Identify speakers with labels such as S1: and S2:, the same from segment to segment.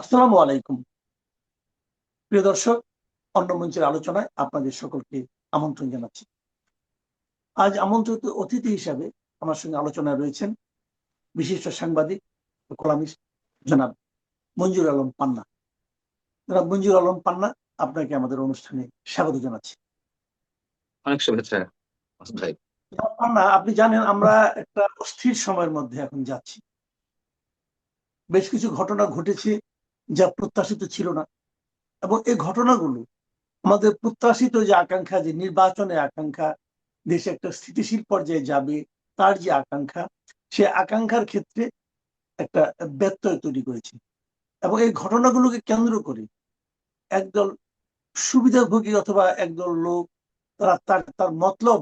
S1: আসসালামু আলাইকুম। প্রিয় দর্শক অন্য মঞ্চের আলোচনায় আপনাদের সকলকে আমন্ত্রণ জানাচ্ছি। আজ আমন্ত্রিত অতিথি হিসাবে আমার সঙ্গে আলোচনায় রয়েছেন বিশিষ্ট সাংবাদিক ও কলামিস্ট জনাব মঞ্জুর আলম পান্না। জনাব মঞ্জুর আলম পান্না আপনাকে আমাদের অনুষ্ঠানে স্বাগত জানাচ্ছি।
S2: অনেক শুভেচ্ছা
S1: পান্না আপনি জানেন আমরা একটা অস্থির সময়ের মধ্যে এখন যাচ্ছি। বেশ কিছু ঘটনা ঘটেছে যা প্রত্যাশিত ছিল না। এবং এই ঘটনাগুলো আমাদের প্রত্যাশিত যে আকাঙ্ক্ষা, যে নির্বাচনের আকাঙ্ক্ষা, দেশে একটা স্থিতিশীল পর্যায়ে যাবে, তার যে আকাঙ্ক্ষা, সে আকাঙ্ক্ষার ক্ষেত্রে একটা ব্যত্যয় তৈরি করেছে। এবং এই ঘটনাগুলোকে কেন্দ্র করে একদল সুবিধাভোগী অথবা একদল লোক, তারা তার তার মতলব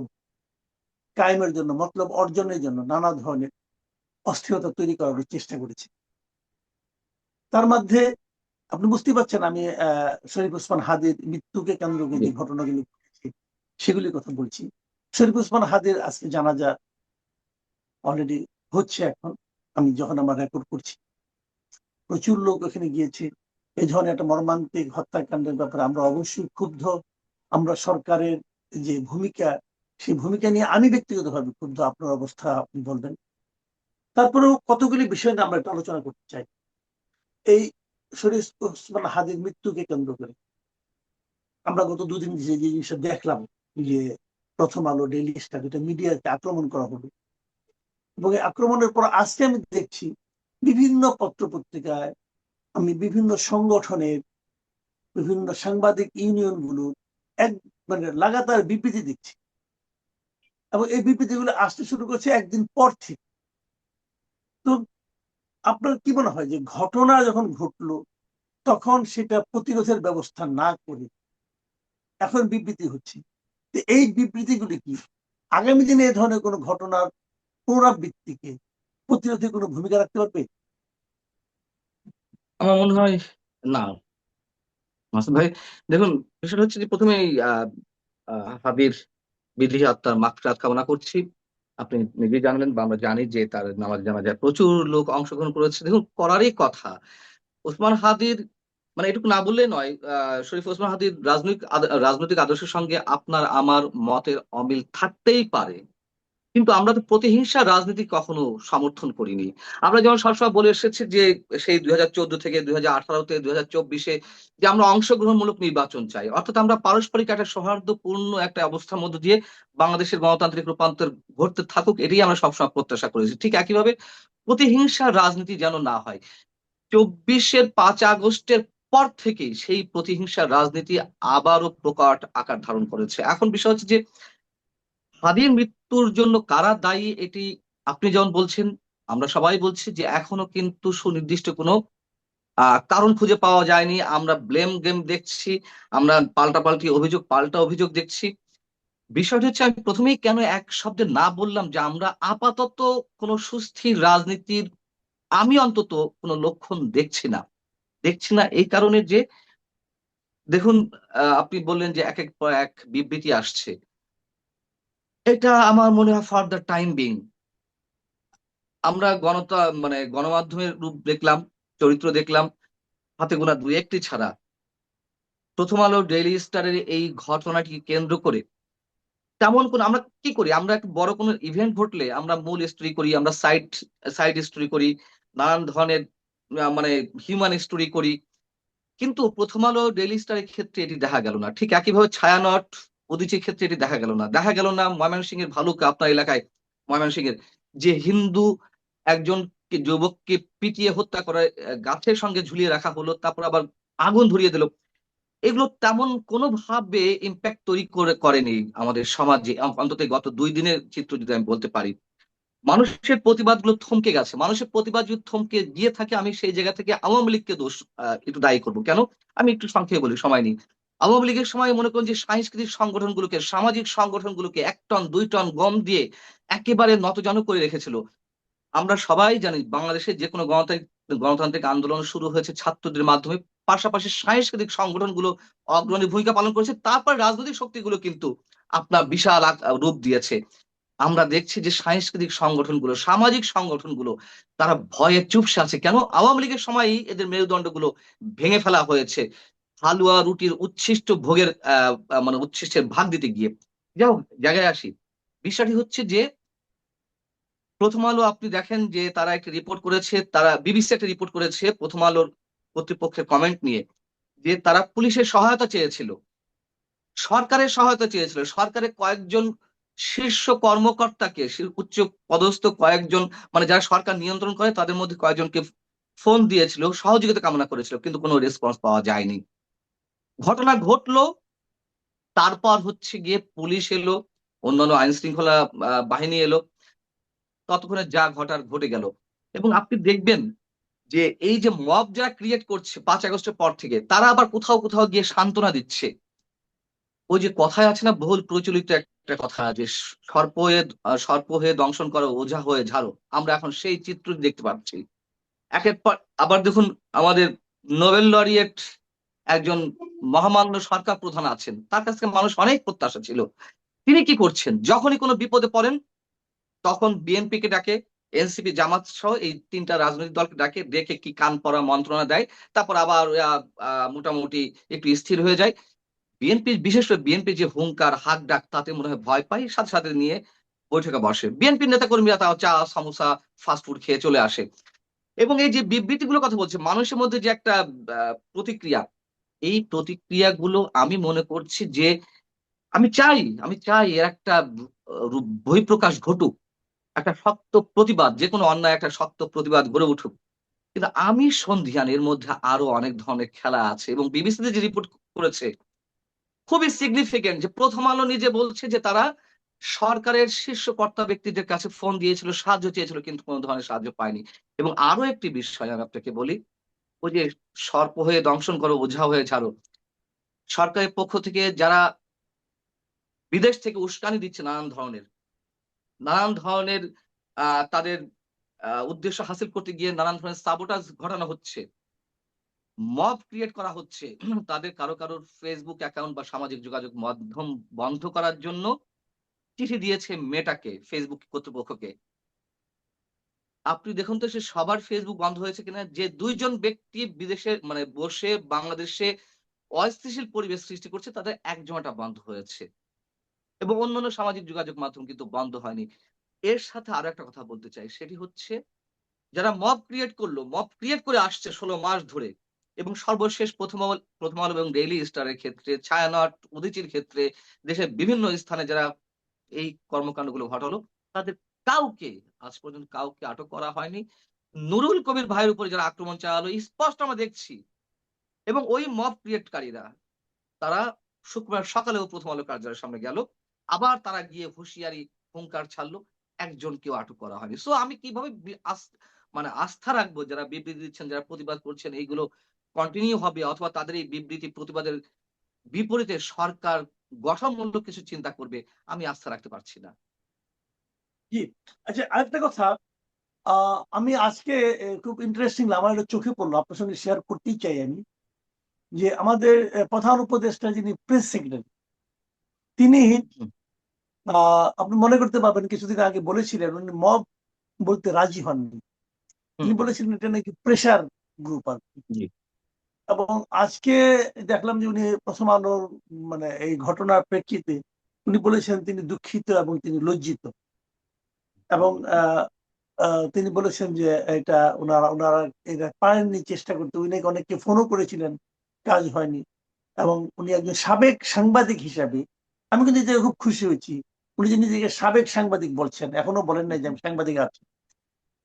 S1: কায়েমের জন্য, মতলব অর্জনের জন্য নানা ধরনের অস্থিরতা তৈরি করার চেষ্টা করেছে। তার মধ্যে আপনি বুঝতেই পারছেন আমি আহ শরীফ ওসমান হাদির মৃত্যুকে কেন্দ্র করে যে ঘটনাগুলি ঘটেছে সেগুলির কথা বলছি। শরীফ ওসমান হাদির আজকে জানা জানাজা অলরেডি হচ্ছে এখন আমি যখন আমার রেকর্ড করছি। প্রচুর লোক এখানে গিয়েছে। এই ধরনের একটা মর্মান্তিক হত্যাকাণ্ডের ব্যাপারে আমরা অবশ্যই ক্ষুব্ধ। আমরা সরকারের যে ভূমিকা সেই ভূমিকা নিয়ে আমি ব্যক্তিগতভাবে ক্ষুব্ধ। আপনার অবস্থা আপনি বলবেন। তারপরেও কতগুলি বিষয় নিয়ে আমরা একটু আলোচনা করতে চাই। এই শরীফ ওসমান হাদির মৃত্যুকে কেন্দ্র করে। আমরা গত দুদিন যে জিনিসটা দেখলাম যে প্রথম আলো ডেলি স্টার যেটা মিডিয়াকে আক্রমণ করা হলো। এবং এই আক্রমণের পর আজকে আমি দেখছি বিভিন্ন পত্র পত্রিকায় আমি বিভিন্ন সংগঠনের বিভিন্ন সাংবাদিক ইউনিয়নগুলোর এক মানে লাগাতার বিবৃতি দিচ্ছি। এবং এই বিবৃতিগুলো আসতে শুরু করছে একদিন পর থেকে তো আপনার কি মনে হয় যে ঘটনা যখন ঘটলো, তখন সেটা প্রতিরোধের ব্যবস্থা না করে এখন বিবৃতি হচ্ছে? এই বিবৃতিগুলি কি? আগামী দিনে এই ধরনের কোনো ঘটনার পুনরাবৃত্তিকে প্রতিরোধে কোনো ভূমিকা রাখতে পারবে?
S2: আমার মনে হয় না। মাসুদ ভাই, দেখুন, বিষয়টা হচ্ছে যে প্রথমে হাবির বিধি আত্মার মাকফিরাত কামনা করছি। আপনি নিজেই জানলেন বা আমরা জানি যে তার নামাজ জানাজায় প্রচুর লোক অংশগ্রহণ করেছে। দেখুন, করারই কথা। ওসমান হাদির মানে এটুকু না বললে নয় শরীফ ওসমান হাদির রাজনৈতিক রাজনৈতিক আদর্শের সঙ্গে আপনার, আমার মতের অমিল থাকতেই পারে। কিন্তু আমরা তো প্রতিহিংসা রাজনীতি কখনো সমর্থন করিনি। আমরা যেমন সবসময় বলে এসেছি যে, সেই দুই হাজার চোদ্দ থেকে দুই হাজার আঠারোতে দুই হাজার চব্বিশে যে আমরা অংশগ্রহণমূলক নির্বাচন চাই। অর্থাৎ আমরা পারস্পরিক একটা সৌহার্দ্যপূর্ণ একটা অবস্থার মধ্যে দিয়ে বাংলাদেশের গণতান্ত্রিক রূপান্তর ঘটতে থাকুক, এটাই আমরা সবসময় প্রত্যাশা করেছি। ঠিক একইভাবে প্রতিহিংসা রাজনীতি যেন না হয়, চব্বিশের পাঁচ আগস্টের পর থেকেই সেই প্রতিহিংসার রাজনীতি আবারও প্রকট আকার ধারণ করেছে। এখন বিষয় হচ্ছে যে হাদির মৃত্যুর জন্য কারা দায়ী এটি আপনি যেমন বলছেন, আমরা সবাই বলছি যে এখনও কিন্তু সুনির্দিষ্ট কোনো কারণ খুঁজে পাওয়া যায়নি। আমরা ব্লেম গেম দেখছি, আমরা পাল্টাপাল্টি অভিযোগ, পাল্টা অভিযোগ দেখছি। বিষয়টা হচ্ছে আমি প্রথমেই কেন এক শব্দে না বললাম যে আমরা আপাতত কোনো সুস্থির রাজনীতির, আমি অন্তত কোনো লক্ষণ দেখছি না। দেখছি না এই কারণে যে, দেখুন আপনি বললেন যে এক এক এক বিবৃতি আসছে। এটা আমার মনে হয় ফর দ্য টাইম বিং আমরা গণতা মানে গণমাধ্যমের রূপ দেখলাম, চরিত্র দেখলাম, হাতে গোনা দুই একটি ছাড়া। প্রথম আলো ডেইলি স্টারের এই ঘটনাটি কেন্দ্র করে তেমন কোন, আমরা কি করি? আমরা একটা বড় কোনো ইভেন্ট ঘটলে আমরা মূল স্টোরি করি, আমরা সাইড সাইড স্টোরি করি, নানান ধরনের মানে হিউম্যান স্টোরি করি। কিন্তু প্রথম আলো ডেইলি স্টারের ক্ষেত্রে এটি দেখা গেল না। ঠিক একইভাবে ছায়ানট উদিচির ক্ষেত্রে এটি দেখা গেল না। দেখা গেল না ময়মনসিং এর ভালুকা আপনার এলাকায়? ময়মনসিং এর যে হিন্দু একজন যুবককে পিটিয়ে হত্যা করে গাছের সঙ্গে ঝুলিয়ে রাখা হলো, তারপর আবার আগুন ধরিয়ে দিল। এগুলো তেমন কোনোভাবে ইম্প্যাক্ট তৈরি করে, করেনি আমাদের সমাজে অন্তত গত দুই দিনের চিত্র যদি আমি বলতে পারি। মানুষের প্রতিবাদগুলো থমকে গেছে। মানুষের প্রতিবাদ যদি থমকে গিয়ে থাকে, আমি সেই জায়গা থেকে আওয়ামী লীগকে দোষ একটু দায়ী করব। কেন? আমি একটু সংক্ষেপে বলি, সময় নেই। আওয়ামী লীগের সময় মনে করেন যে সাংস্কৃতিক সংগঠনগুলোকে, সামাজিক সংগঠনগুলোকে এক টন, দুই টন গম দিয়ে একেবারে নতজন করে রেখেছিল। আমরা সবাই জানি বাংলাদেশে যে কোনো গণতান্ত্রিক গণতান্ত্রিক আন্দোলন শুরু হয়েছে ছাত্রদের মাধ্যমে। পাশাপাশি সাংস্কৃতিক সংগঠনগুলো অগ্রণী ভূমিকা পালন করেছে। তারপর রাজনৈতিক শক্তিগুলো কিন্তু আপনার বিশাল রূপ দিয়েছে। আমরা দেখছি যে সাংস্কৃতিক সংগঠনগুলো, সামাজিক সংগঠনগুলো, তারা ভয়ে চুপসে আছে। কেন? আওয়ামী লীগের সময়ই এদের মেরুদণ্ডগুলো ভেঙে ফেলা হয়েছে। হালুয়া রুটির উচ্ছিষ্ট ভোগের মানে উচ্ছিষ্টের ভাগ দিতে গিয়ে। যাও জায়গায় আসি। বিষয়টি হচ্ছে যে, প্রথম আলো আপনি দেখেন যে তারা একটা রিপোর্ট করেছে, তারা বিবিসি একটা রিপোর্ট করেছে প্রথম আলোর কর্তৃপক্ষের কমেন্ট নিয়ে, যে তারা পুলিশের সহায়তা চেয়েছিল। সরকারের সহায়তা চেয়েছিল। সরকারের কয়েকজন শীর্ষ কর্মকর্তাকে উচ্চ পদস্থ কয়েকজন মানে যারা সরকার নিয়ন্ত্রণ করে, তাদের মধ্যে কয়েকজনকে ফোন দিয়েছিল, সহযোগিতা কামনা করেছিল, কিন্তু কোনো রেসপন্স পাওয়া যায়নি। ঘটনা ঘটলো, তারপর হচ্ছে গিয়ে পুলিশ এলো, অন্যান্য আইন শৃঙ্খলা বাহিনী এলো। ততক্ষণে যা ঘটার ঘটে গেল। এবং আপনি দেখবেন যে এই যে মব যারা ক্রিয়েট করছে পাঁচ আগস্টের পর থেকে, তারা আবার কোথাও কোথাও গিয়ে সান্ত্বনা দিচ্ছে। ওই যে কথায় আছে না, বহুল প্রচলিত একটা কথা যে সর্প হয়ে সর্প হয়ে দংশন করো, ওঝা হয়ে ঝাড়ো। আমরা এখন সেই চিত্র দেখতে পাচ্ছি। একের পর, আবার দেখুন আমাদের নোবেল লরিয়েট একজন মহামান্য সরকার প্রধান আছেন, তার কাছ থেকে মানুষ অনেক প্রত্যাশা ছিল। তিনি কি করছেন? যখনই কোনো বিপদে পড়েন, তখন বিএনপি কে ডাকে, এনসিপি জামাত সহ এই তিনটা রাজনৈতিক দলকে ডাকে দেখে কি কান পড়া মন্ত্রণা দেয়, তারপর আবার মোটামুটি একটু স্থির হয়ে যায়। বিএনপি, বিশেষ করে বিএনপি যে হুঙ্কার, হাক ডাক, তাতে মনে হয় ভয় পায়, সাথে সাথে নিয়ে বৈঠকে বসে। বিএনপির নেতা কর্মীরা তাও চা, সমোসা ফাস্টফুড খেয়ে চলে আসে। এবং এই যে বিবৃতিগুলো কথা বলছে, মানুষের মধ্যে যে একটা প্রতিক্রিয়া এই প্রতিক্রিয়াগুলো আমি মনে করছি যে আমি চাই আমি চাই এর একটা বহিঃপ্রকাশ ঘটুক, একটা শক্ত প্রতিবাদ, যে কোনো অন্যায় একটা শক্ত প্রতিবাদ গড়ে উঠুক। কিন্তু আমি সন্ধিয়ান এর মধ্যে আরও অনেক ধরনের খেলা আছে এবং বিবিসিতে যে রিপোর্ট করেছে, খুবই সিগনিফিকেন্ট যে প্রথম আলো নিজে বলছে যে তারা সরকারের শীর্ষ কর্তা ব্যক্তিদের কাছে ফোন দিয়েছিল, সাহায্য চেয়েছিল, কিন্তু কোনো ধরনের সাহায্য পায়নি। এবং আরও একটি বিষয় আমি আপনাকে বলি ওই যে সর্প হয়ে দংশন করো ওঝা হয়ে ছাড়ো। সরকারের পক্ষ থেকে যারা বিদেশ থেকে উস্কানি দিচ্ছে নানান ধরনের নানান ধরনের তাদের উদ্দেশ্য হাসিল করতে গিয়ে নানান ধরনের সাবোটাজ ঘটানো হচ্ছে মব ক্রিয়েট করা হচ্ছে, তাদের কারও কারোর ফেসবুক অ্যাকাউন্ট বা সামাজিক যোগাযোগ মাধ্যম বন্ধ করার জন্য চিঠি দিয়েছে মেটাকে ফেসবুক কর্তৃপক্ষকে। আপনি দেখুন তো সে সবার ফেসবুক বন্ধ হয়েছে কিনা, যে দুইজন ব্যক্তি বিদেশে মানে বসে বাংলাদেশে অস্থিতিশীল পরিবেশ সৃষ্টি করছে, তাদের একজনটা বন্ধ হয়েছে। এবং অন্যান্য সামাজিক যোগাযোগ মাধ্যম কিন্তু বন্ধ হয়নি। এর সাথে আরও একটা কথা বলতে চাই, সেটি হচ্ছে যারা মব ক্রিয়েট করল মব ক্রিয়েট করে আসছে ষোলো মাস ধরে, এবং সর্বশেষ প্রথম প্রথম আলো এবং ডেইলি স্টারের ক্ষেত্রে, ছায়ানট, উদিচির ক্ষেত্রে, দেশের বিভিন্ন স্থানে যারা এই কর্মকাণ্ডগুলো ঘটালো, তাদের কাউকে আজ পর্যন্ত কাউকে আটক করা হয়নি। নুরুল কবির ভাইয়ের উপরে যারা আক্রমণ চালালো স্পষ্ট আমরা দেখছি। এবং ওই মব ক্রিয়েটকারীরা তারা শুক্রবার সকালেও প্রথম আলো কার্যালয়ের সামনে গেল। আবার তারা গিয়ে হুঁশিয়ারি, হুঙ্কার ছাড়লো, একজনকেও আটক করা হয়নি। সো আমি কীভাবে মানে আস্থা রাখব যারা বিবৃতি দিচ্ছেন, যারা প্রতিবাদ করছেন, এইগুলো কন্টিনিউ হবে অথবা তাদের এই বিবৃতি প্রতিবাদের বিপরীতে সরকার গঠনমূলক কিছু চিন্তা করবে, আমি আস্থা রাখতে পারছি না।
S1: আচ্ছা আরেকটা কথা আহ, আমি আজকে খুব ইন্টারেস্টিং আমার এটা চোখে পড়ল আপনার সঙ্গে শেয়ার করতেই চাই আমি যে আমাদের প্রধান উপদেষ্টা যিনি প্রেস সেক্রেটারি তিনি আপনি মনে করতে পারবেন কিছুদিন আগে বলেছিলেন উনি মব বলতে রাজি হননি। তিনি বলেছিলেন এটা নাকি প্রেশার গ্রুপ আর। এবং আজকে দেখলাম যে উনি প্রথম আলোর মানে এই ঘটনার প্রেক্ষিতে উনি বলেছেন তিনি দুঃখিত এবং তিনি লজ্জিত। এবং তিনি বলেছেন যে এটা ওনারা ওনারা এটা পারেননি, চেষ্টা করতে। উনি নাকি অনেককে ফোনও করেছিলেন, কাজ হয়নি। এবং উনি একজন সাবেক সাংবাদিক হিসাবে, আমি কিন্তু এতে খুব খুশি হয়েছি। উনি যে নিজেকে সাবেক সাংবাদিক বলছেন, এখনও বলেন নাই যে আমি সাংবাদিক আছি।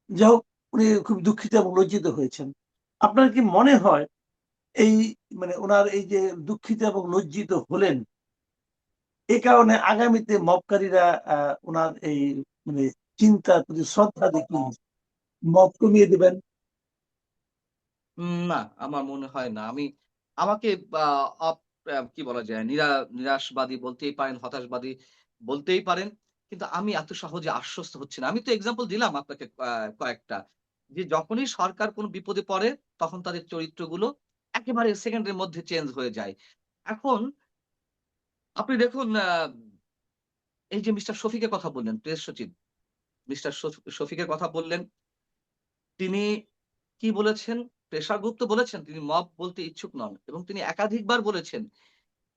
S1: যাই হোক, উনি খুব দুঃখিত এবং লজ্জিত হয়েছেন। আপনার কি মনে হয় এই মানে ওনার এই যে দুঃখিত এবং লজ্জিত হলেন এই কারণে আগামীতে মবকারীরা ওনার এই মানে চিন্তার প্রতি শ্রদ্ধা দেখিয়ে মব কমিয়ে দেবেন।
S2: না, আমার মনে হয় না। আমি, আমাকে কি বলা যায়, নিরা, নিরাশবাদী বলতেই পারেন, হতাশবাদী বলতেই পারেন, কিন্তু আমি এত সহজে আশ্বস্ত হচ্ছি না। আমি তো এক্সাম্পল দিলাম আপনাকে কয়েকটা, যে যখনই সরকার কোনো বিপদে পড়ে, তখন তাদের চরিত্রগুলো একেবারে সেকেন্ডের মধ্যে চেঞ্জ হয়ে যায়। এখন, আপনি দেখুন এই যে মিস্টার শফিকের কথা বললেন, প্রেস সচিব। মিস্টার শফিকের কথা বললেন। তিনি কি বলেছেন? প্রেশার গ্রুপ তো বলেছেন, তিনি মব বলতে ইচ্ছুক নন এবং তিনি একাধিকবার বলেছেন,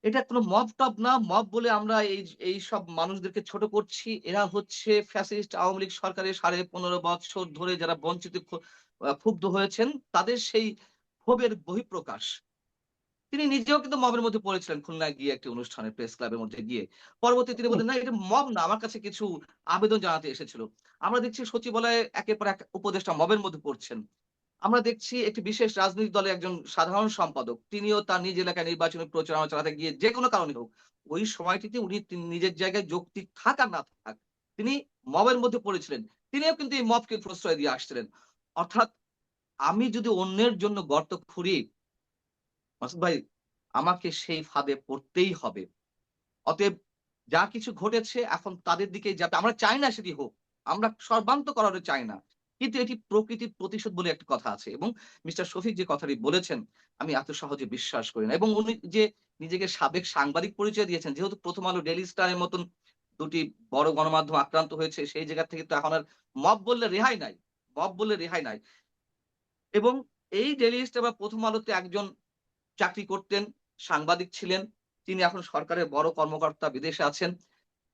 S2: এটা কোনো মব টপ না, মব বলে আমরা এই এই সব মানুষদেরকে ছোট করছি। এরা হচ্ছে ফ্যাসিস্ট আওয়ামী লীগ সরকারের সাড়ে পনেরো বছর ধরে যারা বঞ্চিত ক্ষুব্ধ হয়েছেন, তাদের সেই ক্ষোভের বহিঃপ্রকাশ। তিনি নিজেও কিন্তু মবের মধ্যে পড়েছিলেন খুলনায় গিয়ে একটি অনুষ্ঠানে প্রেস ক্লাবের মধ্যে গিয়ে। পরবর্তী তিনি বলেন না এটা মব না আমার কাছে কিছু আবেদন জানাতে এসেছিল। আমরা দেখছি সচিবালয়ে একের পর এক উপদেষ্টা মবের মধ্যে পড়ছেন। আমরা দেখছি একটি বিশেষ রাজনৈতিক দলের একজন সাধারণ সম্পাদক তিনিও তার নিজ এলাকায় নির্বাচনী প্রচারণা চালাতে গিয়ে যে কোনো কারণে হোক ওই সময়টিতে উনি নিজের জায়গায় যৌক্তিক থাক আর না থাক তিনি মবের মধ্যে পড়েছিলেন। তিনিও কিন্তু এই মবকে প্রশ্রয় দিয়ে আসছিলেন। অর্থাৎ আমি যদি অন্যের জন্য গর্ত খুঁড়ি মাসুদ ভাই, আমাকে সেই ফাঁদে পড়তেই হবে। অতএব যা কিছু ঘটেছে এখন তাদের দিকে যাবে। আমরা চাই না সেটি হোক। আমরা সর্বান্ত করার চাই না। কিন্তু এটি প্রকৃতির প্রতিশোধ বলে একটা কথা আছে এবং মিস্টার শফিক যে কথাটি বলেছেন, আমি এত সহজে বিশ্বাস করি না। এবং উনি যে নিজেকে সাবেক সাংবাদিক পরিচয় দিয়েছেন, যেহেতু প্রথম আলো ডেলি স্টারের মতন দুটি বড় গণমাধ্যম আক্রান্ত হয়েছে, সেই জায়গা থেকে তো এখন আর মব বললে রেহাই নাই, মব বললে রেহাই নাই। এবং এই ডেলি স্টার বা প্রথম আলোতে একজন চাকরি করতেন, সাংবাদিক ছিলেন, তিনি এখন সরকারের বড় কর্মকর্তা বিদেশে আছেন।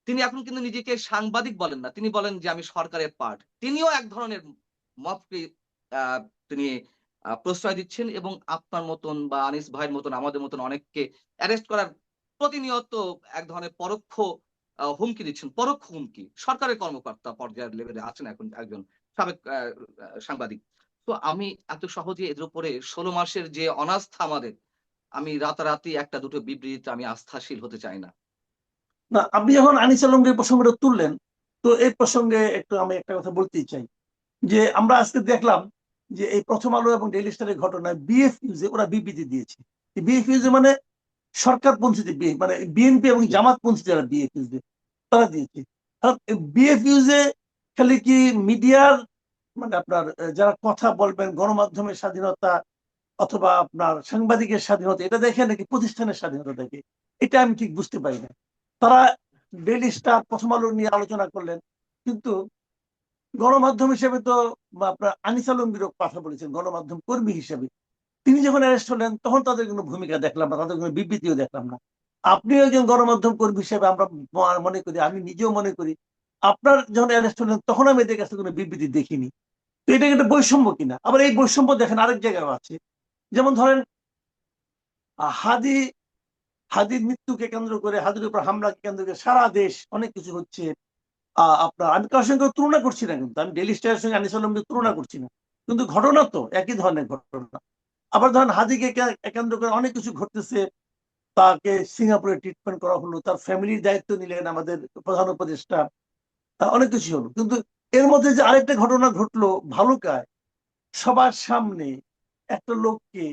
S2: তিনি এখন কিন্তু নিজেকে সাংবাদিক বলেন না, তিনি বলেন যে আমি সরকারের পার্ট। তিনিও এক ধরনের মতকে তিনি প্রশ্রয় দিচ্ছেন এবং আপনার মতন বা আনিস ভাইয়ের মতন, আমাদের মতন অনেককে অ্যারেস্ট করার প্রতিনিয়ত এক ধরনের পরোক্ষ হুমকি দিচ্ছেন, পরোক্ষ হুমকি। সরকারের কর্মকর্তা পর্যায়ের লেভেলে আছেন এখন একজন সাবেক সাংবাদিক। তো আমি এত সহজে এদের উপরে ষোলো মাসের যে অনাস্থা আমাদের আমি রাতারাতি একটা দুটো বিবৃতিতে আমি আস্থাশীল হতে চাই না।
S1: না, আপনি যখন আনিস আলমগীর প্রসঙ্গটা তুললেন, তো এই প্রসঙ্গে একটু আমি একটা কথা বলতেই চাই। যে আমরা আজকে দেখলাম যে এই প্রথম আলো এবং ডেইলি স্টারের ঘটনায় বিএফ ইউজে ওরা বিবৃতি দিয়েছে। বিএফ ইউজে মানে সরকার পন্থীতে মানে বিএনপি এবং জামাত পন্থী যারা বিএফ ইউজে তারা দিয়েছে। বিএফ ইউজে খালি কি মিডিয়ার মানে আপনার যারা কথা বলবেন, গণমাধ্যমের স্বাধীনতা অথবা আপনার সাংবাদিকের স্বাধীনতা, এটা দেখে নাকি প্রতিষ্ঠানের স্বাধীনতা দেখে? এটা আমি ঠিক বুঝতে পারি না। তারা ডেইলি স্টার প্রথম আলো নিয়ে আলোচনা করলেন, কিন্তু গণমাধ্যম হিসেবে তো আপনার আনিস আলমগীরও কথা বলেছেন, গণমাধ্যম কর্মী হিসেবে। তিনি যখন অ্যারেস্ট হলেন, তখন তাদের কোনো ভূমিকা দেখলাম না, তাদের কোনো বিবৃতিও দেখলাম না। আপনিও একজন গণমাধ্যম কর্মী হিসেবে আমরা মনে করি, আমি নিজেও মনে করি, আপনার যখন অ্যারেস্ট হলেন, তখন আমি এদের কাছে কোনো বিবৃতি দেখিনি। তো এটা একটা বৈষম্য কিনা? আবার এই বৈষম্য দেখেন আরেক জায়গায় আছে। যেমন ধরেন হাদি, হাদির মৃত্যুকে কেন্দ্র করে, হাদির উপর হামলাকে কেন্দ্র করে সারা দেশ অনেক কিছু হচ্ছে। আপনার, আমি কারোর সঙ্গে তুলনা করছি না কিন্তু, আমি ডেলি স্টারের সঙ্গে আনিস তুলনা করছি না। কিন্তু ঘটনা তো, একই ধরনের ঘটনা। আবার ধরেন, হাদিকে কেন্দ্র করে অনেক কিছু ঘটতেছে। তাকে সিঙ্গাপুরে ট্রিটমেন্ট করা হলো, তার ফ্যামিলির দায়িত্ব নিলেন আমাদের প্রধান উপদেষ্টা। অনেক কিছু হলো। কিন্তু এর মধ্যে যে আরেকটা ঘটনা ঘটলো, ভালুকায়, সবার সামনে একটা লোককে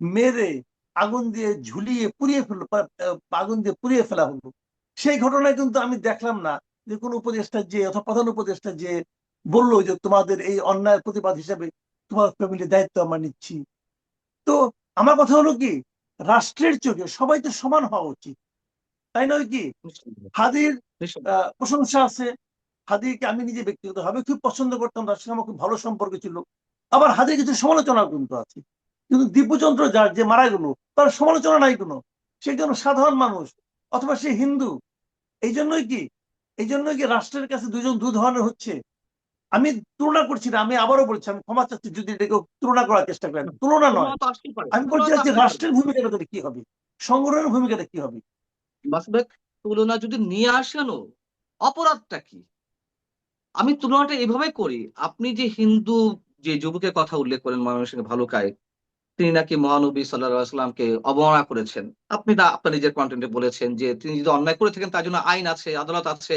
S1: মেরে আগুন দিয়ে ঝুলিয়ে পুড়িয়ে ফেলল আগুন দিয়ে পুড়িয়ে ফেলা হলো। সেই ঘটনায় কিন্তু আমি দেখলাম না যে কোন উপদেষ্টা যে অথবা প্রধান উপদেষ্টা যে বলল যে তোমাদের এই অন্যায়ের প্রতিবাদ হিসেবে তোমার ফ্যামিলির দায়িত্ব আমরা নিচ্ছি। তো আমার কথা হলো কি রাষ্ট্রের চোখে সবাই তো সমান হওয়া উচিত। তাই নয় কি? হাদির প্রশংসা আছে। হাদিকে আমি নিজে ব্যক্তিগতভাবে খুব পছন্দ করতাম তার সঙ্গে আমার খুব ভালো সম্পর্ক ছিল। আবার হাদির কিছু সমালোচনা কিন্তু আছে। কিন্তু দিব্যচন্দ্র যার যে মারা গেল তার সমালোচনা নাই কোনো। সে একজন সাধারণ মানুষ অথবা সে হিন্দু। এই জন্যই কি? এই জন্যই কি রাষ্ট্রের কাছে দুজন দু ধরনের হচ্ছে? আমি তুলনা করছি না আমি আবারও বলছি আমি ক্ষমা চাচ্ছি যদি এটাকে তুলনা করার চেষ্টা করেন। তুলনা নয়। আমি বলছি যে রাষ্ট্রের ভূমিকাটা তাহলে কি হবে? সংগঠনের ভূমিকাটা কি হবে?
S2: তুলনা যদি নিয়ে আসেনও অপরাধটা কি? আমি তুলনাটা এভাবে করি আপনি যে হিন্দু যে যুবকের কথা উল্লেখ করেন ময়মনসিংহ ভালুকায়। তিনি নাকি মহানবী সাল্লাহ সাল্লামকে অবমাননা করেছেন। আপনি না আপনার নিজের কন্টেন্টে বলেছেন যে তিনি যদি অন্যায় করে থাকেন, তার জন্য আইন আছে, আদালত আছে,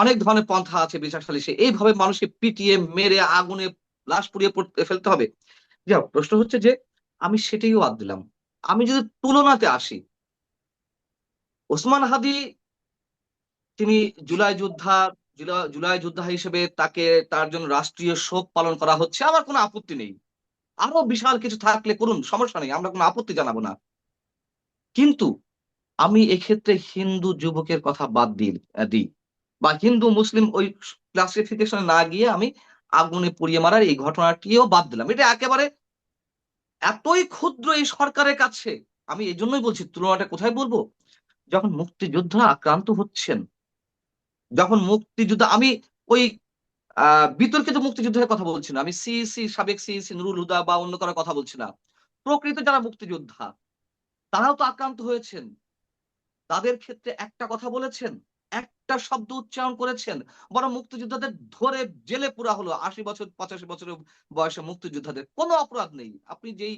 S2: অনেক ধরনের পন্থা আছে, বিচার সালিসে এইভাবে মানুষকে পিটিয়ে মেরে, আগুনে লাশ পুড়িয়ে ফেলতে হবে। যাও প্রশ্ন হচ্ছে যে আমি সেটাইও বাদ দিলাম। আমি যদি তুলনাতে আসি, ওসমান হাদি, তিনি জুলাই যোদ্ধা জুলাই যোদ্ধা হিসেবে তাকে তার জন্য রাষ্ট্রীয় শোক পালন করা হচ্ছে, আমার কোনো আপত্তি নেই। আরও বিশাল কিছু থাকলে করুন, সমস্যা নেই, আমরা কোনো আপত্তি জানাব না। কিন্তু আমি এক্ষেত্রে হিন্দু যুবকের কথা বাদ দিই। বা হিন্দু, মুসলিম ওই ক্লাসিফিকেশনে না গিয়ে আমি আগুনে পুড়িয়ে মারার এই ঘটনাটিও বাদ দিলাম। এটা একেবারে এতই ক্ষুদ্র এই সরকারের কাছে, আমি এই জন্যই বলছি, তুলনাটা কোথায় বলব? যখন মুক্তিযোদ্ধা আক্রান্ত হচ্ছেন যখন মুক্তিযুদ্ধ আমি ওই বিতর্কিত মুক্তিযুদ্ধের কথা বলছি না। আমি সিইসি সাবেক সিইসি নুরুল হুদা বা অন্য কারও কথা বলছি না। প্রকৃত যারা মুক্তিযোদ্ধা তারাও তো আক্রান্ত হয়েছেন। তাদের ক্ষেত্রে একটা কথা বলেছেন একটা শব্দ উচ্চারণ করেছেন বরং মুক্তিযোদ্ধাদের ধরে জেলে পুরা হলো। আশি বছর পঁচাশি বছরের বয়সে মুক্তিযোদ্ধাদের কোনো অপরাধ নেই। আপনি যেই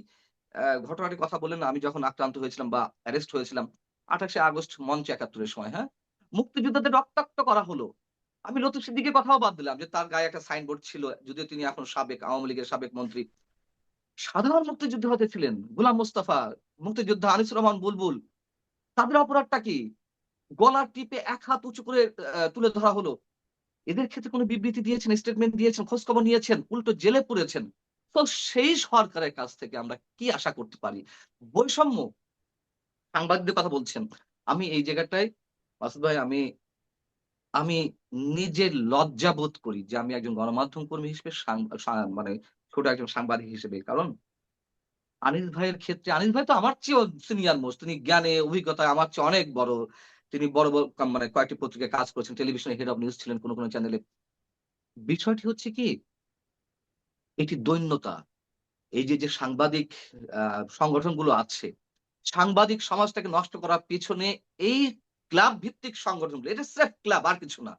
S2: আহ, ঘটনাটির কথা বললেন আমি যখন আক্রান্ত হয়েছিলাম বা অ্যারেস্ট হয়েছিলাম আঠাশে আগস্ট মঞ্চ একাত্তরের সময় হ্যাঁ? মুক্তিযোদ্ধাদের রক্তাক্ত করা হলো। আমি লতিফ সিদ্দিকের কথাও বাদ দিলাম যে তার গায়ে একটা সাইনবোর্ড ছিল, যদিও তিনি এখন সাবেক, আওয়ামী লীগের সাবেক মন্ত্রী। সাধারণ মুক্তিযুদ্ধ হতে ছিলেন গুলাম মোস্তফা, মুক্তিযোদ্ধা আনিসুর রহমান বুলবুল। তাদের অপরাধটা কি? গলার টিপে এক হাত উঁচু করে তুলে ধরা হলো। এদের ক্ষেত্রে কোনো বিবৃতি দিয়েছেন স্টেটমেন্ট দিয়েছেন খোঁজ খবর নিয়েছেন, উল্টো জেলে পুরেছেন? তো সেই সরকারের কাছ থেকে আমরা কি আশা করতে পারি? বৈষম্য। সাংবাদিকদের কথা বলছেন। আমি এই জায়গাটায় মাসুদ ভাই, আমি আমি নিজে লজ্জা বোধ করি যে আমি একজন গণমাধ্যম কর্মী হিসেবে মানে ছোট একজন সাংবাদিক হিসেবে। কারণ আনিস ভাইয়ের ক্ষেত্রে, আনিস ভাই তো আমার চেয়েও সিনিয়র মোস্ট তিনি জ্ঞানে, অভিজ্ঞতায় আমার চেয়ে অনেক বড়। তিনি বড় বড় মানে কয়েকটি পত্রিকায় কাজ করেছেন টেলিভিশনে হেড অফ নিউজ ছিলেন কোন কোন চ্যানেলে বিষয়টি হচ্ছে কি, এটি দৈন্যতা। এই যে যে সাংবাদিক সংগঠনগুলো আছে, সাংবাদিক সমাজটাকে নষ্ট করার পিছনে এই ক্লাব ভিত্তিক সংগঠনগুলো, এটা স্রেফ ক্লাব, আর কিছু না।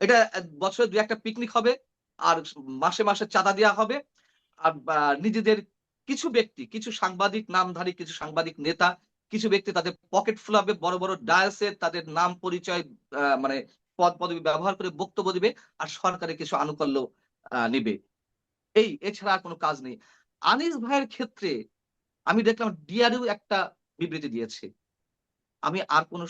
S2: এটা বছরে দুই একটা পিকনিক হবে, আর মাসে মাসে চাঁদা দেওয়া হবে। আর নিজেদের কিছু ব্যক্তি, কিছু সাংবাদিক নামধারী, কিছু সাংবাদিক নেতা, কিছু ব্যক্তি তাদের পকেট ফুলাবে বড় বড় ডায়াসে তাদের নাম, পরিচয় মানে পদ, পদবি ব্যবহার করে বক্তব্য দিবে, আর সরকারের কিছু আনুকূল্য নিবে। এই, এছাড়া আর কোনো কাজ নেই। আনিস ভাইয়ের ক্ষেত্রে আমি দেখলাম ডিআরইউ একটা বিবৃতি দিয়েছে। আমি আর কোনো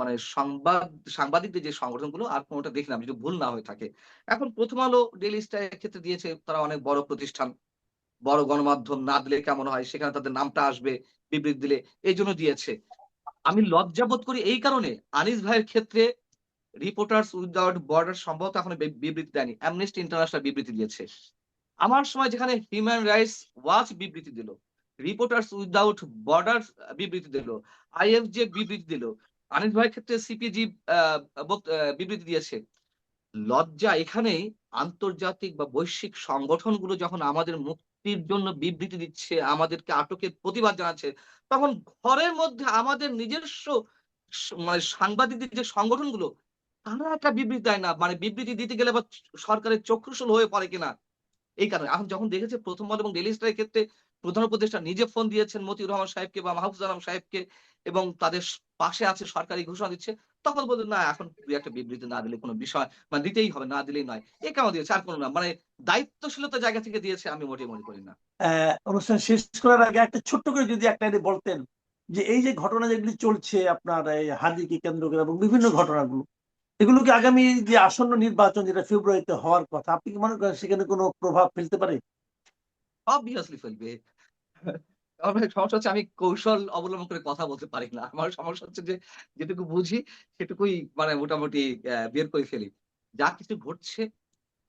S2: মানে সংবাদ, সাংবাদিকদের যে সংগঠনগুলো, আর কোনোটা দেখলাম যদি ভুল না হয়ে থাকে। এখন প্রথম আলো ডেইলি স্টারের ক্ষেত্রে দিয়েছে তারা অনেক বড় প্রতিষ্ঠান। বড় গণমাধ্যম না দিলে কেমন হয়? সেখানে তাদের নামটা আসবে, বিবৃতি দিলে। এই জন্য দিয়েছে। আমি লজ্জাবোধ করি এই কারণে আনিস ভাইয়ের ক্ষেত্রে রিপোর্টার্স উইদাউট বর্ডার সম্ভবত এখন বিবৃতি দেয়নি। অ্যামনেস্টি ইন্টারন্যাশনাল বিবৃতি দিয়েছে। আমার সময় যেখানে হিউম্যান রাইটস ওয়াচ বিবৃতি দিল। রিপোর্টার্স উইদাউট বর্ডার বিবৃতি দিল। আইএফজে বিবৃতি দিল। আনিস ভাইয়ের ক্ষেত্রে সিপিজি বিবৃতি দিয়েছে। লজ্জা এখানেই আন্তর্জাতিক বা বৈশ্বিক সংগঠনগুলো যখন আমাদের মুক্তির জন্য বিবৃতি দিচ্ছে, আমাদেরকে আটকের প্রতিবাদ জানাচ্ছে, তখন ঘরের মধ্যে আমাদের নিজস্ব মানে সাংবাদিকদের যে সংগঠনগুলো, তারা একটা বিবৃতি দেয় না। মানে বিবৃতি দিতে গেলে আবার সরকারের চক্ষুশূল হয়ে পড়ে কিনা? এই কারণে। এখন যখন দেখেছে প্রথমবার এবং ডেলি স্টারের ক্ষেত্রে প্রধান উপদেষ্টা নিজে ফোন দিয়েছেন মতিউর রহমান সাহেবকে বা মাহফুজ আলম সাহেবকে এবং তাদের পাশে আছে সরকারি ঘোষণা দিচ্ছে তখন বলতে না এখন দুই একটা বিবৃতি না দিলে কোনো বিষয় মানে দিতেই হবে না দিলেই নয়। এ কেন দিয়েছে? আর কোনো না মানে দায়িত্বশীলতা জায়গা থেকে দিয়েছে আমি মোটেই মনে করি না।
S1: অনুষ্ঠান শেষ করার আগে একটা ছোট্ট করে যদি একটা বলতেন যে এই যে ঘটনা যেগুলি চলছে আপনার এই হাদিকে কেন্দ্র করে এবং বিভিন্ন ঘটনাগুলো এগুলো কি আগামী যে আসন্ন নির্বাচন যেটা ফেব্রুয়ারিতে হওয়ার কথা আপনি কি মনে করেন সেখানে কোনো প্রভাব ফেলতে পারে?
S2: অবভিয়াসলি ফেলবে। সমস্যা হচ্ছে আমি কৌশল অবলম্বন করে কথা বলতে পারি না। আমার সমস্যা হচ্ছে যে যেটুকু বুঝি সেটুকুই মানে মোটামুটি বের করে ফেলি। যা কিছু ঘটছে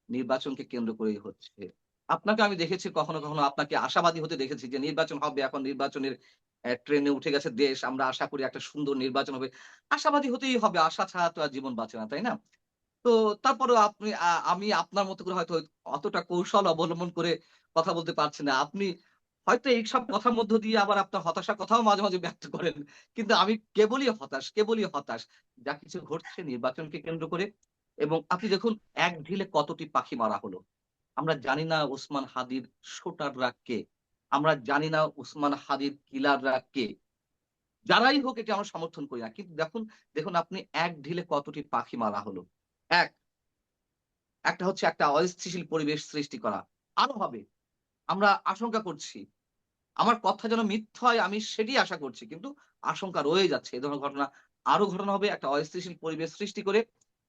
S2: নির্বাচনকে কেন্দ্র করেই হচ্ছে। আপনাকে আমি দেখেছি, কখনো কখনো আপনাকে আশাবাদী হতে দেখেছি যে নির্বাচন হবে, এখন নির্বাচনের ট্রেনে উঠে গেছে দেশ, আমরা আশা করি একটা সুন্দর নির্বাচন হবে। আশাবাদী হতেই হবে, আশা ছাড়া তো আর জীবন বাঁচে না, তাই না? তো তারপরেও আপনি আমি আপনার মতো করে হয়তো অতটা কৌশল অবলম্বন করে কথা বলতে পারছি না। আপনি হয়তো এইসব কথার মধ্য দিয়ে আবার আপনার হতাশার কথাও মাঝে মাঝে ব্যক্ত করেন। কিন্তু আমি কেবলই হতাশ কেবলই হতাশ। যা কিছু ঘটছে নির্বাচনকে কেন্দ্র করে এবং আপনি দেখুন, এক ঢিলে কতটি পাখি মারা হলো। আমরা জানি না উসমান হাদির শোটাররা কে। আমরা জানি না উসমান হাদির কিলাররা কে। যারাই হোক এটা আমরা সমর্থন করি না। কিন্তু দেখুন দেখুন আপনি এক ঢিলে কতটি পাখি মারা হলো। এক, একটা হচ্ছে একটা অস্থিতিশীল পরিবেশ সৃষ্টি করা। আরও হবে। আমরা আশঙ্কা করছি আমার কথা যেন মিথ্যা হয় আমি সেটি আশা করছি। কিন্তু আশঙ্কা রয়ে যাচ্ছে। এই ধরনের ঘটনা আরও ঘটনা হবে। একটা অস্থিতিশীল পরিবেশ সৃষ্টি করে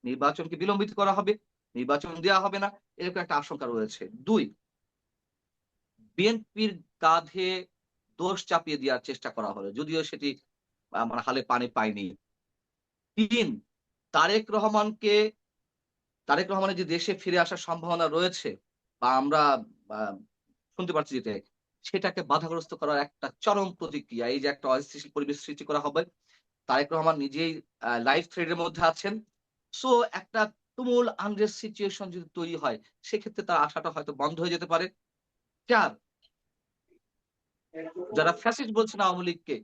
S2: নির্বাচনকে বিলম্বিত করা হবে নির্বাচন দেওয়া হবে না এরকম একটা আশঙ্কা রয়েছে। দুই বিএনপির কাঁধে দোষ চাপিয়ে দেওয়ার চেষ্টা করা হলো যদিও সেটি আহ, মানে হালে পানি পায়নি। তিন তারেক রহমানকে তারেক রহমানের যে দেশে ফিরে আসার সম্ভাবনা রয়েছে বা আমরা শুনতে পাচ্ছি যেটা সেটাকে বাধাগ্রস্ত করার একটা চরম প্রতিক্রিয়া। এই যে একটা অস্থিতিশীল পরিবেশ সৃষ্টি করা হবে, তারেক রহমান নিজেই লাইফ থ্রেডের মধ্যে আছেন। সো একটা তুমুল আনরেস্ট সিচুয়েশন যদি তৈরি হয়, সেক্ষেত্রে তার আশাটা হয়তো বন্ধ হয়ে যেতে পারে। চার, যারা ফ্যাসিস্ট বলছেন আওয়ামী লীগকে,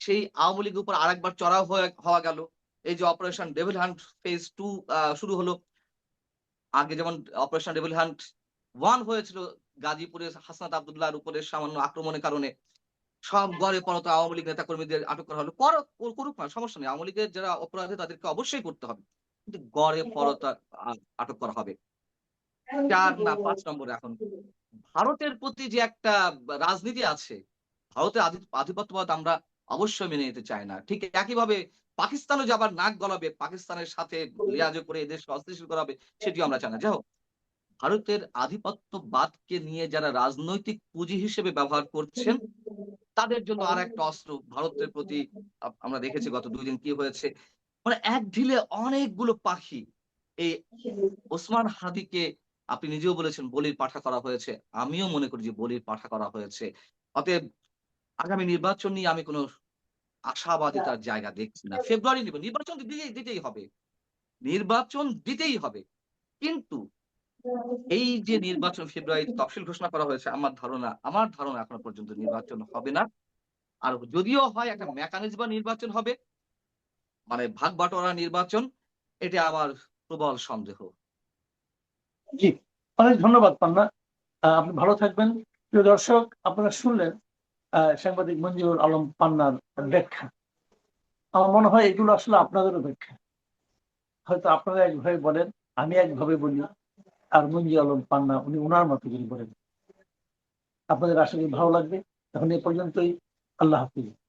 S2: সেই আওয়ামী লীগের উপর আরেকবার চড়াও হওয়া গেল। এই যে operation devil hunt phase two শুরু হলো। আগে যেমন অপারেশন ডেভিল হান্ট ওয়ান হয়েছিল গাজীপুরে হাসনাত আবদুল্লাহর উপরে সামান্য আক্রমণের কারণে সব গড়ে পরত আওয়ামী লীগ নেতা কর্মীদের আটক করা হলো। করুক করুক না, সমস্যা নেই। আওয়ামী লীগের যারা অপরাধী, তাদেরকে অবশ্যই করতে হবে। কিন্তু গড়ে পরত আটক করা হবে। চার না পাঁচ নম্বরে এখন। ভারতের প্রতি যে একটা রাজনীতি আছে ভারতের আধি- আধিপত্যবাদ আমরা অবশ্যই মেনে নিতে চাই না। ঠিক একইভাবে পাকিস্তানও যে আবার নাক গলাবে, পাকিস্তানের সাথে লিয়াজ করে এদেশ অস্থিতিশীল করাবে, সেটিও আমরা চাই না। যাই হোক ভারতের আধিপত্যবাদকে নিয়ে যারা রাজনৈতিক পুঁজি হিসেবে ব্যবহার করছেন, তাদের জন্য আর একটা অস্ত্র ভারতের প্রতি আমরা দেখেছি গত দুই দিন কি হয়েছে। মানে এক ঢিলে অনেকগুলো পাখি এই ওসমান হাদিকে আপনি নিজেও বলেছেন বলির পাঠা করা হয়েছে। আমিও মনে করি যে বলির পাঠা করা হয়েছে। অতএব আগামী নির্বাচন নিয়ে আমি কোনো আশাবাদিতার জায়গা দেখছি না। ফেব্রুয়ারি নির্বাচন দিতেই হবে। নির্বাচন দিতেই হবে। কিন্তু এই যে নির্বাচন ফেব্রুয়ারি তফসিল ঘোষণা করা হয়েছে, আমার ধারণা আমার ধারণা এখনও পর্যন্ত নির্বাচন হবে না। আর যদিও হয় একটা মেকানিজম নির্বাচন হবে মানে ভাগ বাটোয়ারা নির্বাচন, এটা আমার প্রবল সন্দেহ।
S1: জি, অনেক ধন্যবাদ পান্না। আপনি ভালো থাকবেন। প্রিয় দর্শক, আপনারা শুনলেন সাংবাদিক মঞ্জুর আলম পান্নার ব্যাখ্যা। আমার মনে হয় এগুলো আসলে আপনাদেরও ব্যাখ্যা। হয়তো আপনারা একভাবে বলেন, আমি একভাবে বলি। আর মঞ্জি আলম পান্না উনি ওনার মতো করে বলেন। আপনাদের আশা করি ভালো লাগবে। এখন এ পর্যন্তই, আল্লাহ হাফিজ।